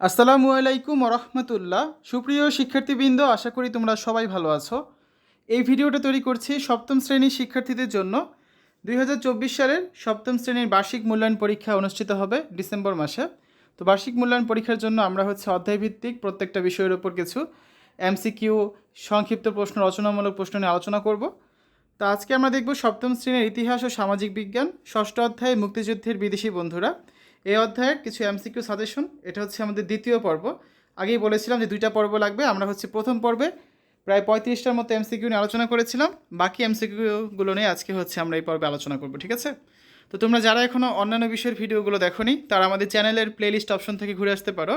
আসসালামু আলাইকুম রহমতুল্লাহ সুপ্রিয় শিক্ষার্থীবৃন্দ, আশা করি তোমরা সবাই ভালো আছো। এই ভিডিওটা তৈরি করছি সপ্তম শ্রেণির শিক্ষার্থীদের জন্য। দুই হাজার চব্বিশ সালের সপ্তম শ্রেণির বার্ষিক মূল্যায়ন পরীক্ষা অনুষ্ঠিত হবে ডিসেম্বর মাসে। তো বার্ষিক মূল্যায়ন পরীক্ষার জন্য আমরা হচ্ছে অধ্যায়ভিত্তিক প্রত্যেকটা বিষয়ের ওপর কিছু এমসিকিউ, সংক্ষিপ্ত প্রশ্ন, রচনামূলক প্রশ্ন নিয়ে আলোচনা করব। তো আজকে আমরা দেখব সপ্তম শ্রেণির ইতিহাস ও সামাজিক বিজ্ঞান, ষষ্ঠ অধ্যায়ে মুক্তিযুদ্ধের বিদেশি বন্ধুরা। এই অধ্যায়ের কিছু এমসিকিউ সাজেশন, এটা হচ্ছে আমাদের দ্বিতীয় পর্ব। আগেই বলেছিলাম যে দুইটা পর্ব লাগবে, আমরা হচ্ছে প্রথম পর্বে প্রায় পঁয়ত্রিশটার মতো এমসিকিউ নিয়ে আলোচনা করেছিলাম, বাকি এমসিকিউগুলো নিয়ে আজকে হচ্ছে আমরা এই পর্বে আলোচনা করব, ঠিক আছে? তো তোমরা যারা এখনও অন্যান্য বিষয়ের ভিডিওগুলো দেখোনি, তারা আমাদের চ্যানেলের প্লেলিস্ট অপশন থেকে ঘুরে আসতে পারো।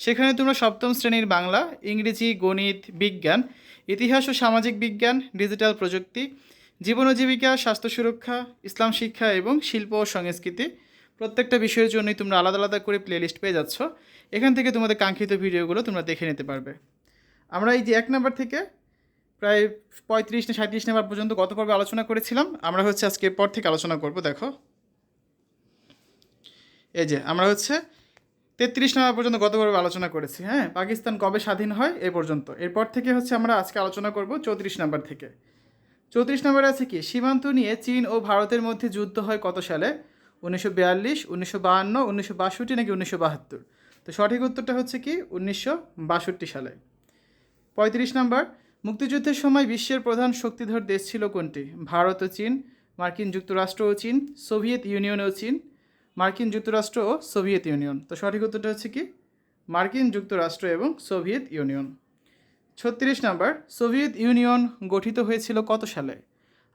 সেখানে তোমরা সপ্তম শ্রেণির বাংলা, ইংরেজি, গণিত, বিজ্ঞান, ইতিহাস ও সামাজিক বিজ্ঞান, ডিজিটাল প্রযুক্তি, জীবন ও জীবিকা, স্বাস্থ্য সুরক্ষা, ইসলাম শিক্ষা এবং শিল্প ও সংস্কৃতি প্রত্যেকটা বিষয়ের জন্যই তোমরা আলাদা আলাদা করে প্লেলিস্ট পেয়ে যাচ্ছ। এখান থেকে তোমাদের কাঙ্ক্ষিত ভিডিওগুলো তোমরা দেখে নিতে পারবে। আমরা এই যে এক নাম্বার থেকে প্রায় পঁয়ত্রিশ না সাঁত্রিশ নাম্বার পর্যন্ত গত পর্বে আলোচনা করেছিলাম। আমরা হচ্ছে আজকে এরপর থেকে আলোচনা করব, দেখো। এই যে আমরা হচ্ছে তেত্রিশ নাম্বার পর্যন্ত গত পর্বে আলোচনা করেছি হ্যাঁ? পাকিস্তান কবে স্বাধীন হয় এ পর্যন্ত। এরপর থেকে হচ্ছে আমরা আজকে আলোচনা করব চৌত্রিশ নাম্বার থেকে। চৌত্রিশ নম্বরে আছে কি? সীমান্ত নিয়ে চীন ও ভারতের মধ্যে যুদ্ধ হয় কত সালে? উনিশশো বিয়াল্লিশ, উনিশশো বাহান্ন, উনিশশো বাষট্টি নাকি উনিশশো বাহাত্তর? তো সঠিক উত্তরটা হচ্ছে কি উনিশশো বাষট্টি সালে। পঁয়ত্রিশ নম্বর, মুক্তিযুদ্ধের সময় বিশ্বের প্রধান শক্তিধর দেশ ছিল কোনটি? ভারত ও চীন, মার্কিন যুক্তরাষ্ট্র ও চীন, সোভিয়েত ইউনিয়ন ও চীন, মার্কিন যুক্তরাষ্ট্র ও সোভিয়েত ইউনিয়ন। তো সঠিক উত্তরটা হচ্ছে কি? মার্কিন যুক্তরাষ্ট্র এবং সোভিয়েত ইউনিয়ন। ছত্রিশ নম্বর, সোভিয়েত ইউনিয়ন গঠিত হয়েছিল কত সালে?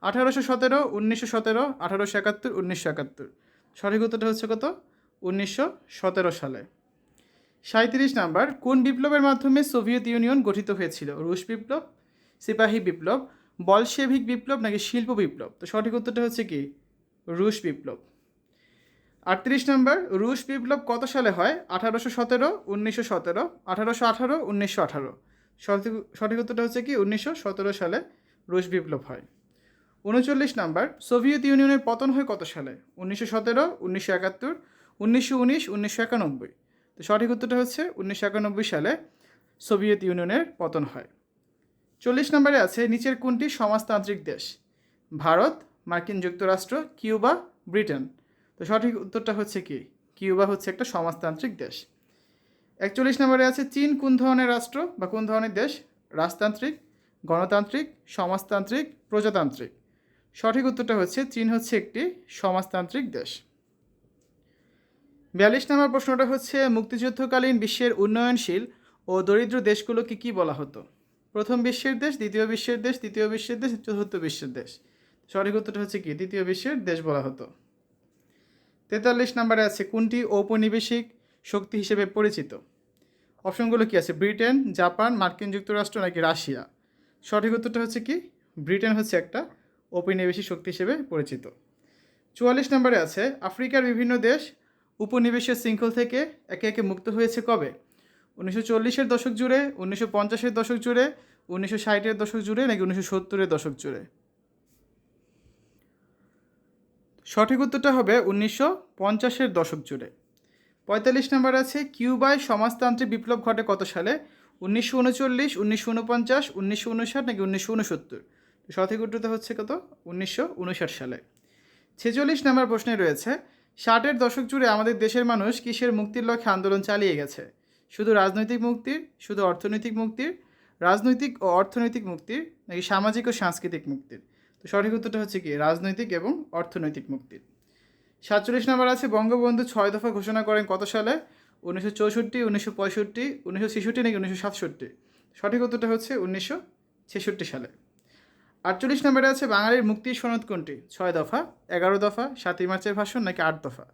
আঠারোশো সতেরো, উনিশশো সতেরো, আঠারোশো একাত্তর, উনিশশো একাত্তর। সঠিক উত্তরটা হচ্ছে কত? উনিশশো সতেরো সালে। সাঁত্রিশ নাম্বার, কোন বিপ্লবের মাধ্যমে সোভিয়েত ইউনিয়ন গঠিত হয়েছিল? রুশ বিপ্লব, সিপাহী বিপ্লব, বলশেভিক বিপ্লব নাকি শিল্প বিপ্লব? তো সঠিক উত্তরটা হচ্ছে কি? রুশ বিপ্লব। আটত্রিশ নম্বর, রুশ বিপ্লব কত সালে হয়? আঠারোশো সতেরো, উনিশশো সতেরো, আঠারোশো আঠারো, উনিশশো আঠারো। সঠিক সঠিক উত্তরটা হচ্ছে কি? উনিশশো সতেরো সালে রুশ বিপ্লব হয়। উনচল্লিশ নাম্বার, সোভিয়েত ইউনিয়নের পতন হয় কত সালে? উনিশশো সতেরো, উনিশশো একাত্তর, উনিশশো উনিশ, উনিশশো একানব্বই। তো সঠিক উত্তরটা হচ্ছে উনিশশো একানব্বই সালে সোভিয়েত ইউনিয়নের পতন হয়। চল্লিশ নম্বরে আছে নিচের কোনটি সমাজতান্ত্রিক দেশ? ভারত, মার্কিন যুক্তরাষ্ট্র, কিউবা, ব্রিটেন। তো সঠিক উত্তরটা হচ্ছে কি? কিউবা হচ্ছে একটা সমাজতান্ত্রিক দেশ। একচল্লিশ নম্বরে আছে চীন কোন ধরনের রাষ্ট্র বা কোন ধরনের দেশ? রাজতান্ত্রিক, গণতান্ত্রিক, সমাজতান্ত্রিক, প্রজাতান্ত্রিক। সঠিক উত্তরটা হচ্ছে, চীন হচ্ছে একটি সমাজতান্ত্রিক দেশ। বিয়াল্লিশ নম্বর প্রশ্নটা হচ্ছে, মুক্তিযুদ্ধকালীন বিশ্বের উন্নয়নশীল ও দরিদ্র দেশগুলোকে কি বলা হতো? প্রথম বিশ্বের দেশ, দ্বিতীয় বিশ্বের দেশ, তৃতীয় বিশ্বের দেশ, চতুর্থ বিশ্বের দেশ। সঠিক উত্তরটা হচ্ছে কি, দ্বিতীয় বিশ্বের দেশ বলা হতো। তেতাল্লিশ নম্বরে আছে, কোনটি ঔপনিবেশিক শক্তি হিসেবে পরিচিত? অপশনগুলো কি আছে, ব্রিটেন, জাপান, মার্কিন যুক্তরাষ্ট্র নাকি রাশিয়া? সঠিক উত্তরটা হচ্ছে কি, ব্রিটেন হচ্ছে একটা ঔপনিবেশিক শক্তি হিসেবে পরিচিত। চুয়াল্লিশ নম্বরে আছে আফ্রিকার বিভিন্ন দেশ উপনিবেশের শৃঙ্খল থেকে একে একে মুক্ত হয়েছে কবে? উনিশশো চল্লিশের দশক জুড়ে, উনিশশো পঞ্চাশের দশক জুড়ে, উনিশশো ষাটের দশক জুড়ে নাকি উনিশশো সত্তরের দশক জুড়ে? সঠিক উত্তরটা হবে উনিশশো পঞ্চাশের দশক জুড়ে। পঁয়তাল্লিশ নম্বর আছে কিউবায় সমাজতান্ত্রিক বিপ্লব ঘটে কত সালে? উনিশশো উনচল্লিশ, উনিশশো উনপঞ্চাশ, উনিশশো উনষাট নাকি উনিশশো উনসত্তর? সঠিক উত্তরটা হচ্ছে কত? উনিশশো উনষাট সালে। ছেচল্লিশ নম্বর প্রশ্নে রয়েছে, ষাটের দশক জুড়ে আমাদের দেশের মানুষ কিসের মুক্তির লক্ষ্যে আন্দোলন চালিয়ে গেছে? শুধু রাজনৈতিক মুক্তির, শুধু অর্থনৈতিক মুক্তির, রাজনৈতিক ও অর্থনৈতিক মুক্তির, নাকি সামাজিক ও সাংস্কৃতিক মুক্তির? তো সঠিক উত্তরটা হচ্ছে কি? রাজনৈতিক এবং অর্থনৈতিক মুক্তির। সাতচল্লিশ নম্বর আছে, বঙ্গবন্ধু ছয় দফা ঘোষণা করেন কত সালে? উনিশশো চৌষট্টি, উনিশশো পঁয়ষট্টি, উনিশশো ছেষট্টি নাকি উনিশশো সাতষট্টি? সঠিক উত্তরটা হচ্ছে উনিশশো ছেষট্টি সালে। আটচল্লিশ নম্বরে আছে বাঙালির মুক্তির সনদ কোনটি? ছয় দফা, এগারো দফা, সাতই মার্চের ভাষণ নাকি আট দফা?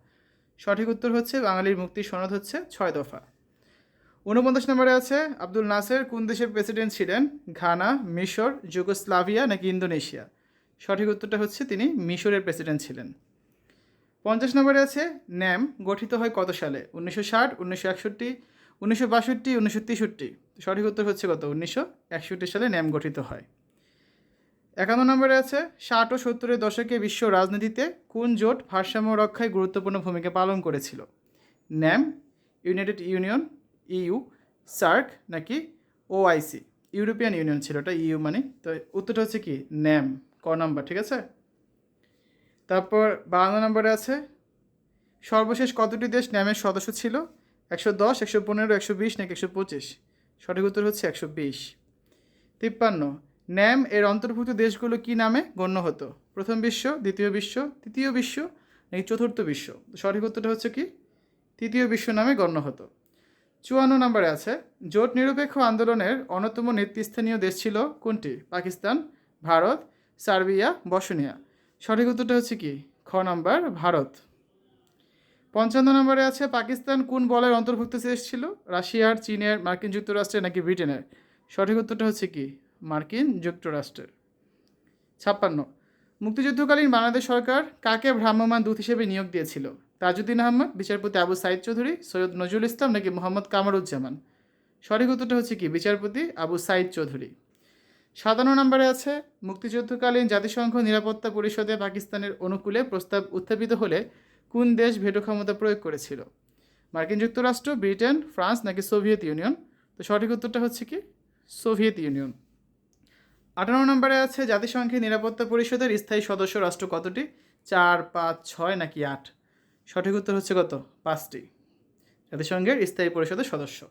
সঠিক উত্তর হচ্ছে বাঙালির মুক্তির সনদ হচ্ছে ছয় দফা। ঊনপঞ্চাশ নম্বরে আছে আব্দুল নাসের কোন দেশের প্রেসিডেন্ট ছিলেন? ঘানা, মিশর, যুগোস্লাভিয়া নাকি ইন্দোনেশিয়া? সঠিক উত্তরটা হচ্ছে তিনি মিশরের প্রেসিডেন্ট ছিলেন। পঞ্চাশ নম্বরে আছে ন্যাম গঠিত হয় কত সালে? উনিশশো ষাট, উনিশশো একষট্টি, উনিশশো বাষট্টি, উনিশশো তেষট্টি। সঠিক উত্তর হচ্ছে কত? উনিশশো একষট্টি সালে ন্যাম গঠিত হয়। একান্ন নম্বরে আছে, ষাট ও সত্তরের দশকে বিশ্ব রাজনীতিতে কোন জোট ভারসাম্য রক্ষায় গুরুত্বপূর্ণ ভূমিকা পালন করেছিল? NAM, united union EU SAARC নাকি ওআইসি? ইউরোপিয়ান ইউনিয়ন ছিল ওটা ইইউ মানে। তো উত্তরটা হচ্ছে কি? ন্যাম, ক নাম্বার, ঠিক আছে? তারপর বাংলা নম্বরে আছে, সর্বশেষ কতটি দেশ ন্যামের সদস্য ছিল? একশো দশ, একশো পনেরো, একশো বিশ নাকি একশো পঁচিশ? সঠিক উত্তর হচ্ছে একশো বিশ। তিপ্পান্ন ন্যাম এর অন্তর্ভুক্ত দেশগুলো কি নামে গণ্য হতো? প্রথম বিশ্ব, দ্বিতীয় বিশ্ব, তৃতীয় বিশ্ব, নাকি চতুর্থ বিশ্ব? সঠিক উত্তরটা হচ্ছে কি? তৃতীয় বিশ্ব নামে গণ্য হতো। চুয়ান্ন নম্বরে আছে, জোট নিরপেক্ষ আন্দোলনের অন্যতম নেতৃস্থানীয় দেশ ছিল কোনটি? Pakistan, Bharat, Serbia, Bosnia. সঠিক উত্তরটা হচ্ছে কি? খ নম্বর, ভারত। পঞ্চান্ন নম্বরে আছে, পাকিস্তান কোন বলের অন্তর্ভুক্ত দেশ ছিল? রাশিয়ার, চীনের, মার্কিন যুক্তরাষ্ট্রের নাকি ব্রিটেনের? সঠিক উত্তরটা হচ্ছে কি? মার্কিন যুক্তরাষ্ট্রের। ছাপ্পান্ন, মুক্তিযুদ্ধকালীন বাংলাদেশ সরকার কাকে ভ্রাম্যমাণ দূত হিসেবে নিয়োগ দিয়েছিল? তাজউদ্দিন আহমদ, বিচারপতি আবু সাইদ চৌধুরী, সৈয়দ নজরুল ইসলাম নাকি মোহাম্মদ কামরুজ্জামান? সঠিক উত্তরটা হচ্ছে কি? বিচারপতি আবু সাইদ চৌধুরী। সাতান্ন নম্বরে আছে, মুক্তিযুদ্ধকালীন জাতিসংঘ নিরাপত্তা পরিষদে পাকিস্তানের অনুকূলে প্রস্তাব উত্থাপিত হলে কোন দেশ ভেটো ক্ষমতা প্রয়োগ করেছিল? মার্কিন যুক্তরাষ্ট্র, ব্রিটেন, ফ্রান্স নাকি সোভিয়েত ইউনিয়ন? তো সঠিক উত্তরটা হচ্ছে কি? Soviet Union. আঠারো নম্বরে আছে জাতিসংঘের নিরাপত্তা পরিষদের স্থায়ী সদস্য রাষ্ট্র কতটি? চার, পাঁচ, ছয় নাকি আট? সঠিক উত্তর হচ্ছে কত? পাঁচটি। জাতিসংঘের স্থায়ী পরিষদের সদস্য।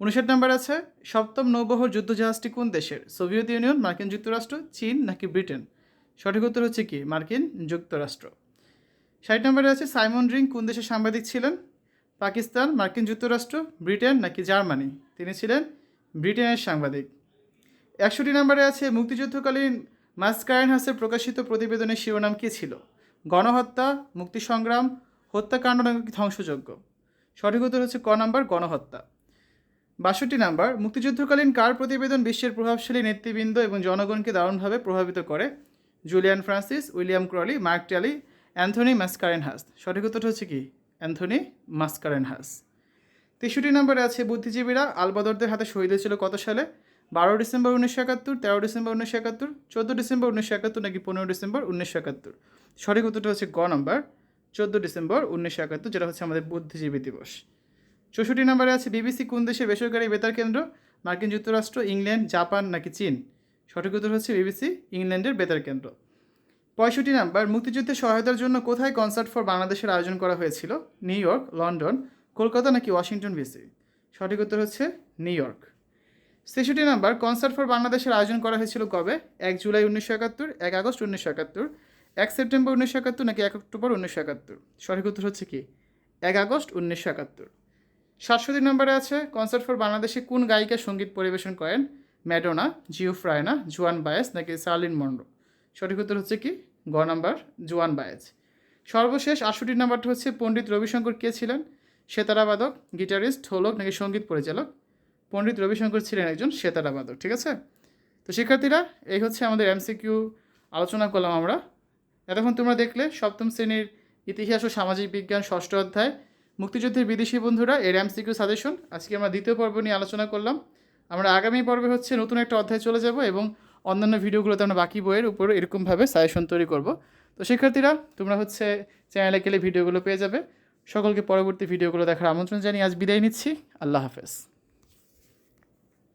উনষাট নম্বর আছে, সপ্তম নৌবহর যুদ্ধজাহাজটি কোন দেশের? সোভিয়েত ইউনিয়ন, মার্কিন যুক্তরাষ্ট্র, চীন নাকি ব্রিটেন? সঠিক উত্তর হচ্ছে কি? মার্কিন যুক্তরাষ্ট্র। ষাট নম্বরে আছে, সাইমন রিং কোন দেশের সাংবাদিক ছিলেন? পাকিস্তান, মার্কিন যুক্তরাষ্ট্র, ব্রিটেন নাকি জার্মানি? তিনি ছিলেন ব্রিটেনের সাংবাদিক। একষট্টি নম্বরে আছে, মুক্তিযুদ্ধকালীন মাস্কারেন হাসের প্রকাশিত প্রতিবেদনের শিরোনাম কী ছিল? গণহত্যা মুক্তি সংগ্রাম হত্যাকাণ্ড নাকি ধ্বংসযজ্ঞ? সঠিক উত্তর হচ্ছে ক নাম্বার, গণহত্যা। বাষট্টি নাম্বার, মুক্তিযুদ্ধকালীন কার প্রতিবেদন বিশ্বের প্রভাবশালী নেতৃবৃন্দ এবং জনগণকে দারুণভাবে প্রভাবিত করে? Julian Francis, William Crawley, Mark Tully, Anthony Mascarenhas সঠিক উত্তরটা হচ্ছে কি? অ্যান্থনি মাস্কারেন হাস তেষট্টি নম্বরে আছে, বুদ্ধিজীবীরা আলবদরদের হাতে শহীদ হয়েছিল কত সালে? বারো ডিসেম্বর উনিশশো একাত্তর, তেরো ডিসেম্বর উনিশশো একাত্তর, চোদ্দ ডিসেম্বর উনিশশো একাত্তর নাকি পনেরো ডিসেম্বর উনিশশো একাত্তর। সঠিক উত্তরটা হচ্ছে গ নম্বর, চোদ্দ ডিসেম্বর উনিশশো একাত্তর, যেটা হচ্ছে আমাদের বুদ্ধিজীবী দিবস। চৌষট্টি নম্বরে আছে বিবিসি কোন দেশের বেসরকারি বেতার কেন্দ্র? মার্কিন যুক্তরাষ্ট্র, ইংল্যান্ড, জাপান নাকি চীন? সঠিক উত্তর হচ্ছে বিবিসি, ইংল্যান্ডের বেতার কেন্দ্র। পঁয়ষট্টি নাম্বার, মুক্তিযুদ্ধে সহায়তার জন্য কোথায় কনসার্ট ফর বাংলাদেশের আয়োজন করা হয়েছিল? নিউ ইয়র্ক, লন্ডন, কলকাতা নাকি ওয়াশিংটন ডিসি? সঠিক উত্তর হচ্ছে নিউ ইয়র্ক। ছেষট্টি নাম্বার কনসার্ট ফর বাংলাদেশের আয়োজন করা হয়েছিল কবে? এক জুলাই উনিশশো একাত্তর, এক আগস্ট উনিশশো একাত্তর, এক সেপ্টেম্বর উনিশশো একাত্তর নাকি এক অক্টোবর উনিশশো একাত্তর? সঠিক উত্তর হচ্ছে কি? এক আগস্ট উনিশশো একাত্তর। সাতষট্টি নম্বরে আছে কনসার্ট ফর বাংলাদেশে কোন গায়িকা সংগীত পরিবেশন করেন? ম্যাডোনা, জিও ফ্রায়না, জুয়ান বায়েস নাকি সার্লিন মন্ডো সঠিক উত্তর হচ্ছে কি? গ নাম্বার, জুয়ান বায়েজ সর্বশেষ আটষট্টি নাম্বারটা হচ্ছে পণ্ডিত রবিশঙ্কর কে ছিলেন? সেতারাবাদক, গিটারিস্ট, ঢোলক নাকি সংগীত পরিচালক? পণ্ডিত রবিশঙ্কর ছিলেন একজন সেতারাবাদক ঠিক আছে? তো শিক্ষার্থীরা, এই হচ্ছে আমাদের এমসিকিউ আলোচনা করলাম আমরা। এতক্ষণ তোমরা দেখলে সপ্তম শ্রেণির ইতিহাস ও সামাজিক বিজ্ঞান ষষ্ঠ অধ্যায়। মুক্তিযুদ্ধের বিদেশি বন্ধুরা, এর এমসিকিউ সাজেশন আজকে আমরা দ্বিতীয় পর্ব নিয়ে আলোচনা করলাম। আমরা আগামী পর্বে হচ্ছে নতুন একটা অধ্যায় চলে যাব এবং অন্যান্য ভিডিওগুলোতে আমরা বাকি বইয়ের উপর এরকমভাবে সাজেশন তৈরি করব। তো শিক্ষার্থীরা, তোমরা হচ্ছে চ্যানেলে গেলে ভিডিওগুলো পেয়ে যাবে। সকলকে পরবর্তী ভিডিওগুলো দেখার আমন্ত্রণ জানিয়ে আজ বিদায় নিচ্ছি। আল্লাহ হাফেজ।